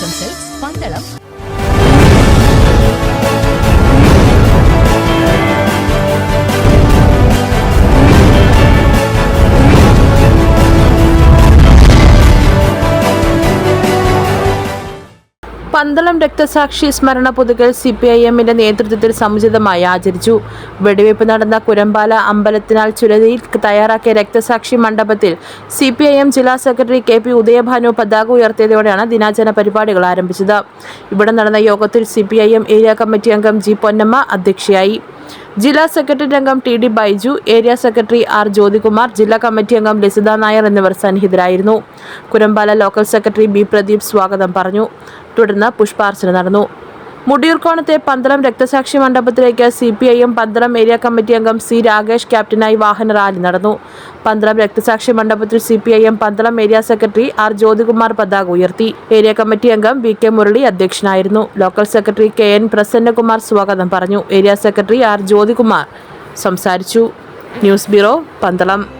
ആശംസകൾ പന്തളം പന്തളം രക്തസാക്ഷി സ്മരണ പുതുക്കൽ സി പി ഐ എമ്മിന്റെ നേതൃത്വത്തിൽ സമുചിതമായി ആചരിച്ചു. വെടിവയ്പ് നടന്ന കുരമ്പാല അമ്പലത്തിനാൽ ചുരതിയിൽ തയ്യാറാക്കിയ രക്തസാക്ഷി മണ്ഡപത്തിൽ സി പി ഐ എം ജില്ലാ സെക്രട്ടറി കെ പി ഉദയഭാനു പതാക ഉയർത്തിയതോടെയാണ് ദിനാചരണ പരിപാടികൾ ആരംഭിച്ചത്. ഇവിടെ നടന്ന യോഗത്തിൽ C P I M area committee അംഗം ജി പൊന്നമ്മ അധ്യക്ഷയായി. ജില്ലാ സെക്രട്ടറി അംഗം T D Baiju area secretary R Jyothikumar ജില്ലാ കമ്മിറ്റി അംഗം ലസിത നായർ എന്നിവർ സന്നിഹിതരായിരുന്നു. Kurampala local secretary B Pradeep സ്വാഗതം പറഞ്ഞു. തുടർന്ന് പുഷ്പാർച്ചന നടന്നു. മുടിയൂർക്കോണത്തെ പന്തളം രക്തസാക്ഷി മണ്ഡപത്തിലേക്ക് C P I M Pandalam area committee അംഗം സി രാകേഷ് ക്യാപ്റ്റനായി വാഹന റാലി നടന്നു. പന്തളം രക്തസാക്ഷി മണ്ഡപത്തിൽ C P I M Pandalam area secretary R Jyothikumar പതാക ഉയർത്തി. ഏരിയ കമ്മിറ്റി അംഗം വി കെ മുരളി അധ്യക്ഷനായിരുന്നു. Local secretary K N Prasannakumar സ്വാഗതം പറഞ്ഞു. ഏരിയ സെക്രട്ടറി ആർ ജ്യോതികുമാർ സംസാരിച്ചു. News bureau Pandalam.